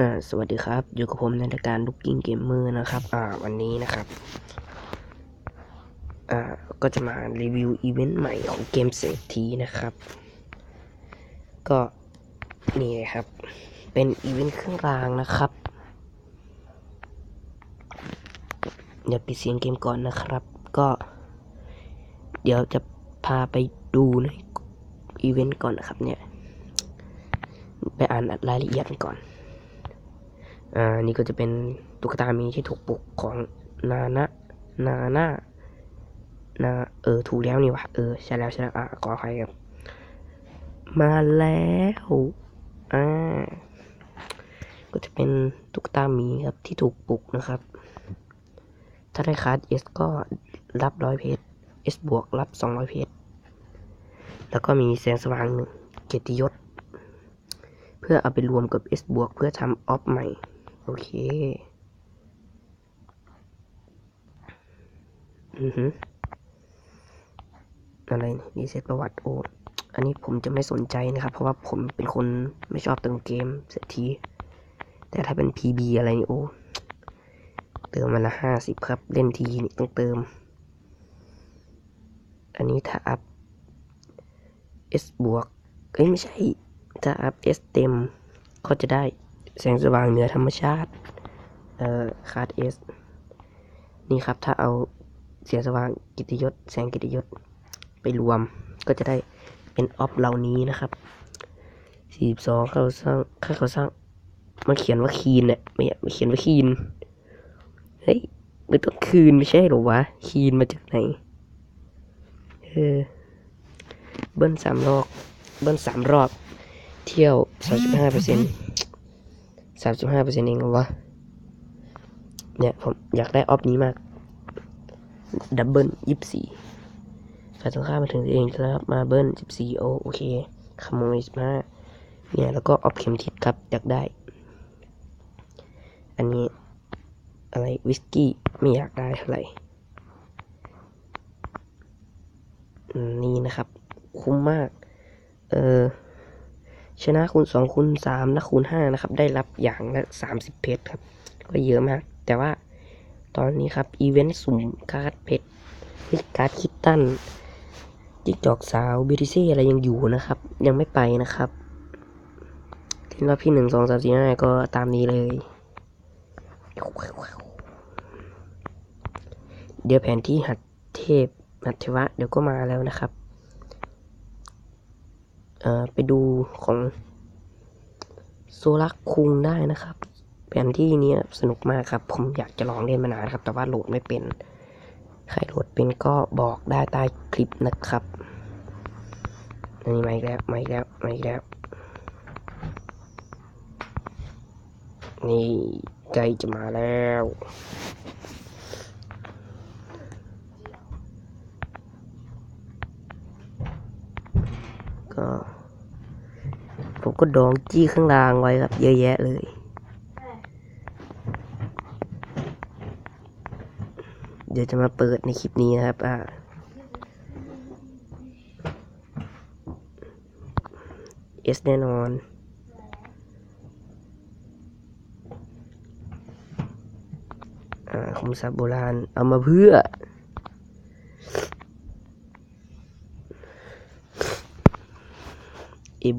อ่าสวัสดีครับ อยู่กับผมในรายการ Looking Gamer นะครับ อ่า วันนี้นะครับ อ่า ก็จะมารีวิวอีเวนต์ใหม่ของเกมเศรษฐีนะครับ ก็นี่เลยครับ เป็นอีเวนต์เครื่องรางนะครับ เดี๋ยวปิดเสียงเกมก่อนนะครับ ก็ เดี๋ยวจะพาไปดูในอีเวนต์ก่อนนะครับเนี่ย ไปอ่านรายละเอียดก่อน อ่านี่ก็จะเป็นตุ๊กตามีที่ถูกปลุกของนานะนาน่านาเออถูกแล้วนี่วะเออใช่แล้วใช่แล้วอ่าขออภัยครับมาแล้วอ่าก็จะเป็นตุ๊กตาหมีครับที่ถูกปลุกนะครับ ถ้าได้คัส S ก็รับร้อยเพชร S บวกรับสองร้อยเพชรแล้วก็มีแสงสว่างหนึ่งเกียรติยศ เพื่อเอาไปรวมกับ S บวกเพื่อทำออฟใหม่ โอเค อือฮึอะไรนี่รีเซตประวัติโอ้อันนี้ผมจะไม่สนใจนะครับ เพราะว่าผมเป็นคนไม่ชอบเติมเกมเสียที แต่ถ้าเป็น PB อะไรนี่โอ้เติมมันละห้าสิบครับ เล่นทีนี่ต้องเติม อันนี้ถ้าอัพ S บวก เอ้ยไม่ใช่ ถ้าอัพ S เต็มก็จะได้ แสงสว่างเหนือธรรมชาติเอ่อคาร์ด S นี่ครับถ้าเอาเสียงสว่างกิติยศ แสงกิติยศไปรวมก็จะได้เป็นออฟเหล่านี้นะครับ42เขาสร้างค่าเขาสร้างมันเขียนว่าคีนเนี่ยไม่ไม่เขียนว่าคีนเฮ้ยมันต้องคืนไม่ใช่หรอวะคีนมาจากไหนเออเบิ้ลสามรอบเบิ้ลสามรอบ เที่ยวสามสิบห้าเปอร์เซ็นต์ สามสิบห้าเปอร์เซ็นต์เองวะ เนี่ย ผมอยากได้ออฟนี้มาก ดับเบิลยี่สิบสี่ฝ่ายตรงข้ามมาถึงตัวเองครับ มาเบิลสิบสี่โอโอเคขโมยสิบห้าเนี่ย แล้วก็ออฟเข็มทิศครับ อยากได้ อันนี้ อะไร วิสกี้ ไม่อยากได้เท่าไหร่นี่นะครับ คุ้มมาก เออ ชนะคูณสองคูณสามและคูณห้านะครับ ได้รับอย่างละสามสิบเพชรครับ ก็เยอะมาก แต่ว่าตอนนี้ครับ อีเวนต์สุ่มการ์ดเพชรเฮ้ยการ์ดคิตตันจิกจอกสาวบิทิเซ่อะไรยังอยู่นะครับ ยังไม่ไปนะครับเล่นรอบที่หนึ่งสองสามสี่ห้าก็ตามนี้เลย เดี๋ยวแผนที่หัดเทพหัดเทวะ เดี๋ยวก็มาแล้วนะครับ ไปดูของโซลักคุงได้นะครับแผนที่นี้สนุกมากครับ ผมอยากจะลองเล่นมานานครับ แต่ว่าโหลดไม่เป็น ใครโหลดเป็นก็บอกได้ใต้คลิปนะครับอันนี้มาอีกแล้วมาอีกแล้วมาอีกแล้ว นี่ใกล้จะมาแล้ว ก็ ผม ก็ดองจี้ข้างล่างไว้ครับ เยอะแยะเลย เดี๋ยวจะมาเปิดในคลิปนี้นะครับ อ่าเอสแน่นอน อ่าคมทรัพย์โบราณ เอามาเพื่อ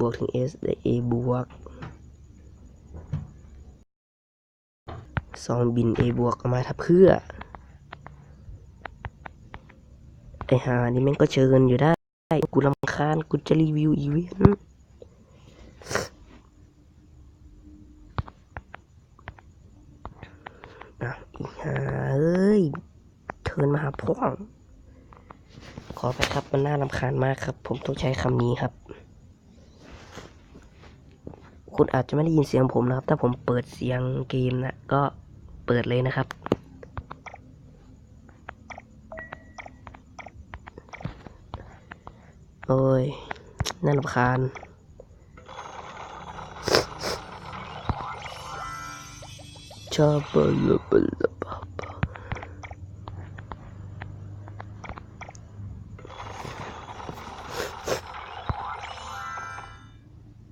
บวกถึง S ได้ A บวกสองบิน A บวกเอามาทับเพื่อไอหานี่แม่งก็เชิญอยู่ได้ กูรำคาญกูจะรีวิวอีเวนต์อะอีหาเอ้ย เทินมาหาพ่องขอไปครับมันน่ารำคาญมากครับ ผมต้องใช้คำนี้ครับ คุณอาจจะไม่ได้ยินเสียงผมนะครับ ถ้าผมเปิดเสียงเกมนะก็เปิดเลยนะครับ โอ้ย น่ารำคาญชอบเบลบลบ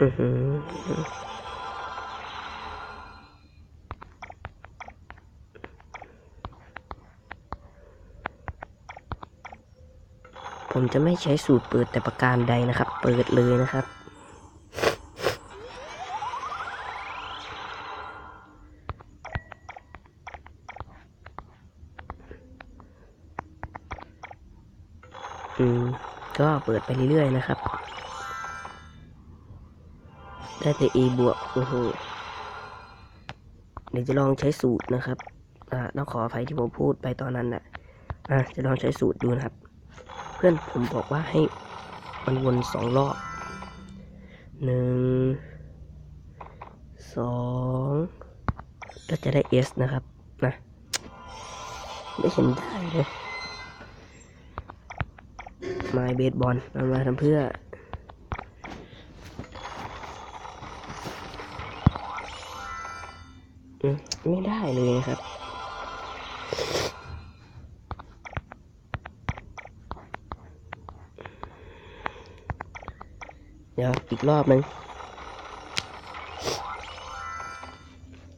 อือหือผมจะไม่ใช้สูตรเปิดแต่ประการใดนะครับ เปิดเลยนะครับ อืม ก็เปิดไปเรื่อยๆนะครับ ได้แต่ A บวกโอ้โหเดี๋ยวจะลองใช้สูตรนะครับ อ่าต้องขออภัยที่ผมพูดไปตอนนั้นนะอะจะลองใช้สูตรดูนะครับ เพื่อนผมบอกว่าให้มันวนสองรอบหนึ่งสองก็จะได้ S นะครับ นะ ไม่เห็นได้เลยไม้เบสบอลเอามาทำเพื่อ อืม ไม่ได้เลยนะครับ เดี๋ยวอีกรอบหนึง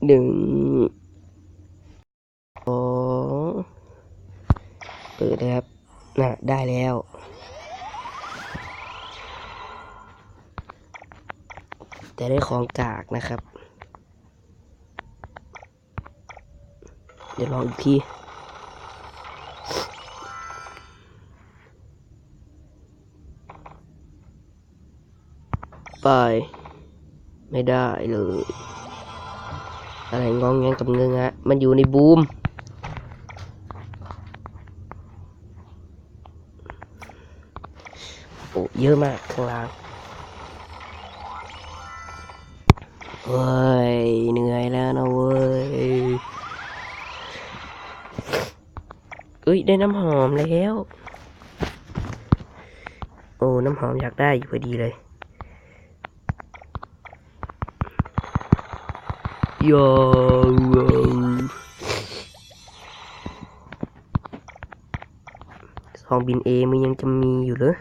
หนึ่งสองเปิดเลยครับน่ะได้แล้วแต่ได้ของกากนะครับ เดี๋ยวลองอีกทีไป ไม่ได้เลย อะไรงองแงงกับเงืงะมันอยู่ในบูมโอ้เยอะมากข้างล่างเฮ้ยเหนื่อยแล้วเนะ อ้ยได้น้ำหอมแล้ว โอ้ น้ำหอมอยากได้อยู่พอดีเลยโยซองบินเอมันยังจะมีอยู่เหรอ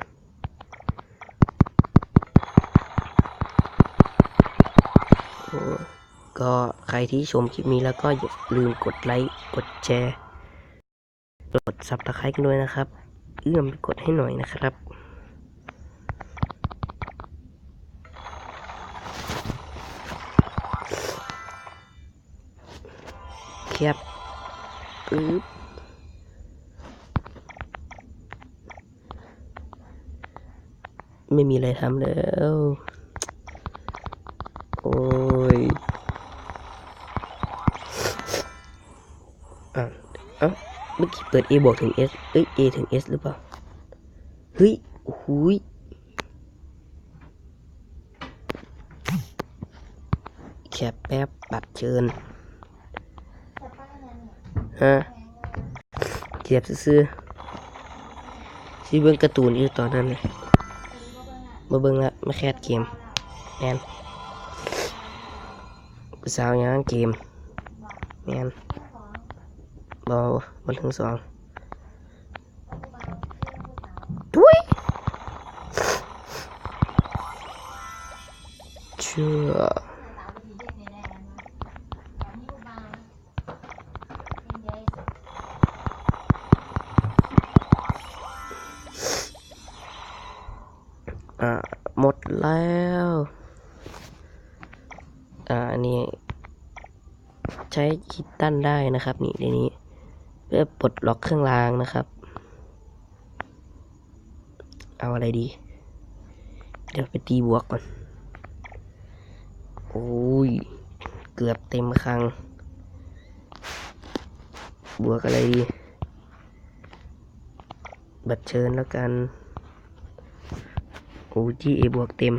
โอ้ก็ใครที่ชมคลิปนี้แล้วก็อย่าลืมกดไลค์ กดแชร์ กดซับตะไคร้กันด้วยนะครับ เอื้อมไปกดให้หน่อยนะครับแคบปึ๊บไม่มีอะไรทำแล้ว โอ้ยอะเอ้าเมื่อกี้เปิด A บวกถึง S เอ้ย A ถึง S หรือเปล่า เฮ้ยโอ้โหูยแคบแป๊บปัดเชิญฮะเจ็บซื่อซีเบิ่งการ์ตูนอยู่ตอนนั้นเลยมาเบิ่งละมาแคสเกมแมนผู้สาวยังเกมแมน บอบนทั้งสองทุยเชื่ออ่าหมดแล้ว อ่าอันนี้ใช้คิดตั้นได้นะครับ นี่ในนี้ เพื่อปลดล็อกเครื่องรางนะครับ เอาอะไรดี เดี๋ยวไปตีบวกก่อน โอ้ย เกือบเต็มครัง บวกอะไรดี บัตรเชิญแล้วกัน โอ้จีเอบวกเต็ม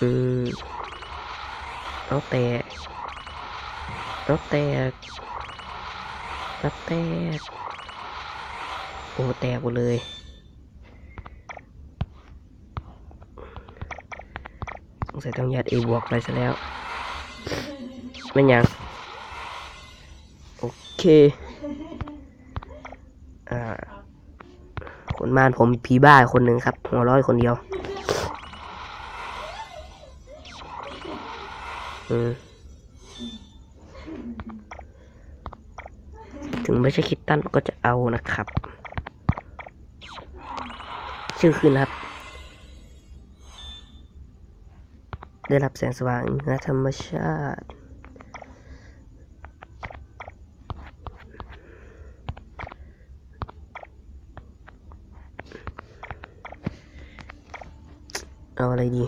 อืมเอแตกเอแตกเอแตก โอ้แตกหมดเลย สงสัยต้องยัดเอบวกไปซะแล้วไม่นยัง โอเค อ่า คนบ้านผมผีบ้าคนหนึ่งครับ หัวร้อยคนเดียว ถึงไม่ใช่คิดตั้นก็จะเอานะครับ ชื่อคืนครับ ได้รับแสงสว่างและธรรมชาติเอาอะไรดี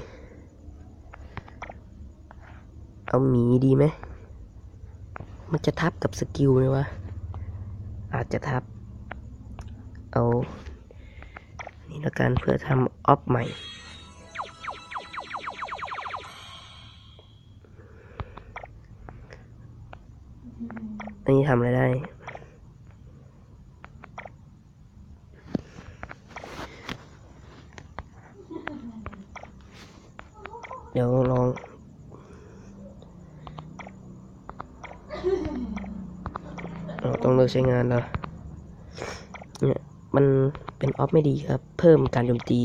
เอาหมีดีไหม มันจะทับกับสกิลไหมวะ อาจจะทับ เอา นี่ละกันเพื่อทำออฟใหม่ อันนี้ทำอะไรได้ เดี๋ยวลอง เรา ต้องเลิกใช้งานแล้วเนี่ยมันเป็นออฟไม่ดีครับ เพิ่มการโจมตี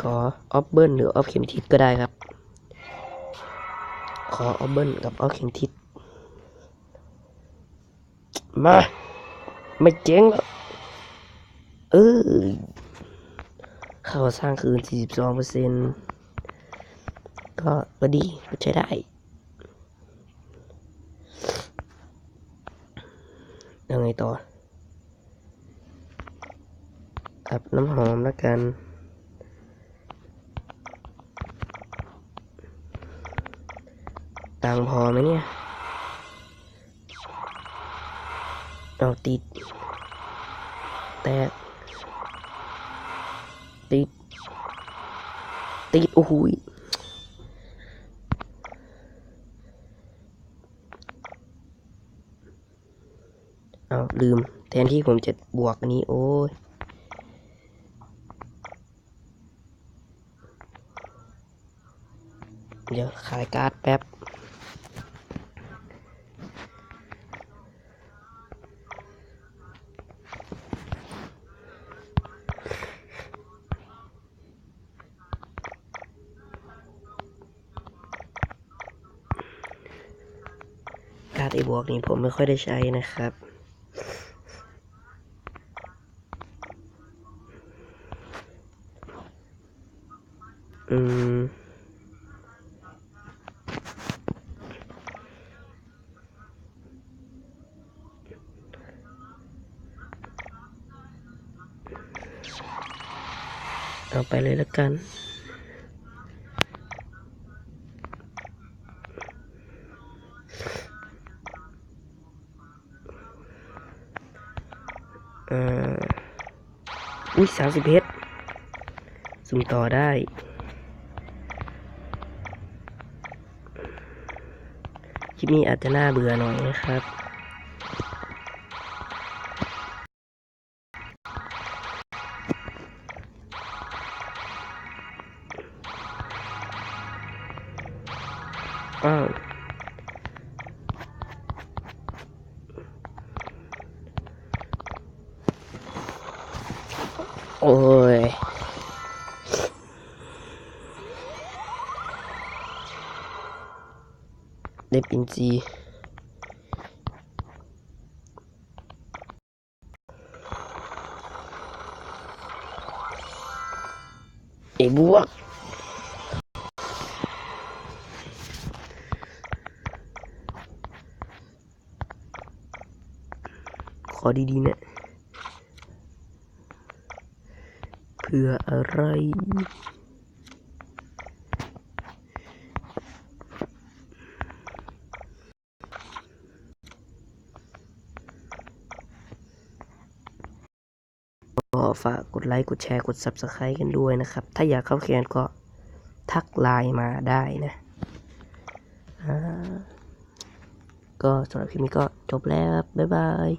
ขอออฟเบิลหรือออฟเข็มทิศก็ได้ครับ ขอออฟเบิลกับออฟเข็มทิศมา ไม่เจ๊งแล้วเออเข้าสร้างคืน 42เปอร์เซ็นก็ก็ดีก็ใช้ได้ งไงต่ออาบน้ำหอมแล้วกัน ตังพอไหมเนี่ยเอาติด แตก ติด ติด โอ้โห เอาลืม แทนที่ผมจะบวกอันนี้ โอ้ยเดี๋ยวขายการ์ดแป๊บ การ์ดไอบวกนี่ผมไม่ค่อยได้ใช้นะครับ อืม เอาไปเลยล้วกัน อุ้ยสามสิบเพชรสุ่มต่อได้ คลิปนี้อาจจะน่าเบื่อหน่อยนะครับ ได้ปินจีไอ้บวกขอดีๆเนี่ยเพื่ออะไร ฝากกดไลค์กดแชร์กด Subscribe กันด้วยนะครับ ถ้าอยากเข้าแคนก็ทักไลน์มาได้นะก็สำหรับคลิปนี้ก็จบแล้วครับบ๊ายบาย